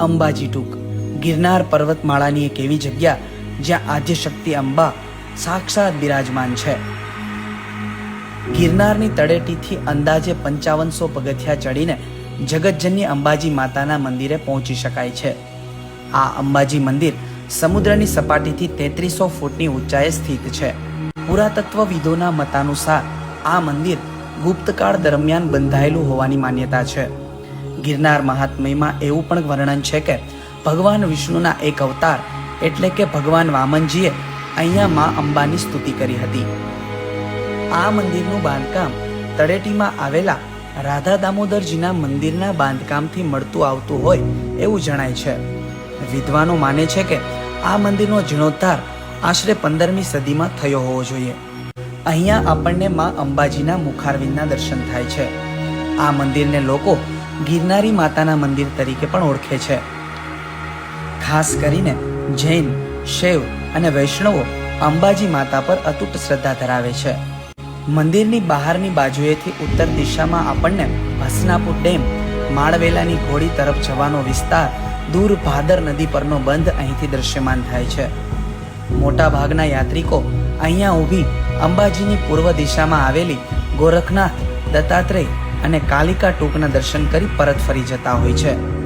અંબાજી ટૂંક. ગિરનાર પર્વતમાળાની એક એવી જગ્યા જ્યાં આદ્યશક્તિ અંબા સાક્ષાત બિરાજમાન છે. ગિરનારની તળેટીથી અંદાજે પંચાવનસો પગથિયા ચડીને જગતજન્ય અંબાજી માતાના મંદિરે પહોંચી શકાય છે. આ અંબાજી મંદિર સમુદ્રની સપાટીથી તેત્રીસો ફૂટની ઊંચાઈએ સ્થિત છે. પુરાતત્વવિદોના મતાનુસાર આ મંદિર ગુપ્તકાળ દરમિયાન બંધાયેલું હોવાની માન્યતા છે. ગિરનાર મહાત્મ્યમાં એવું પણ વર્ણન છે કે ભગવાન વિષ્ણુના એક અવતાર એટલે કે ભગવાન વામનજીએ અહીંયા માં અંબાની સ્તુતિ કરી હતી. આ મંદિરનું બાંધકામ તળેટીમાં આવેલા રાધા દામોદરજીના મંદિરના બાંધકામથી મળતું આવતું હોય એવું જણાય છે. વિદ્વાનો માને છે કે આ મંદિરનો જીર્ણોદ્ધાર આશરે પંદરમી સદીમાં થયો હોવો જોઈએ. અહીંયા આપણને માં અંબાજીના મુખારવિંદના દર્શન થાય છે. આ મંદિરને લોકો ગિરનારી માતાના મંદિર તરીકે પણ ઓળખે છે. ખાસ કરીને જૈન, શૈવ અને વૈષ્ણવો અંબાજી માતા પર અતૂટ શ્રદ્ધા ધરાવે છે. મંદિરની બહારની બાજુએથી ઉત્તર દિશામાં આપણને હસનાપુર ડેમ, માળવેલાની ઘોડી તરફ જવાનો વિસ્તાર, દૂર ભાદર નદી પરનો બંધ અહીંથી દ્રશ્યમાન થાય છે. મોટા ભાગના યાત્રિકો અહીંયા ઊભી અંબાજીની પૂર્વ દિશામાં આવેલી ગોરખનાથ, દત્તાત્રેય અને કાલિકા ટૂંકના દર્શન કરી પરત ફરી જતા હોય છે.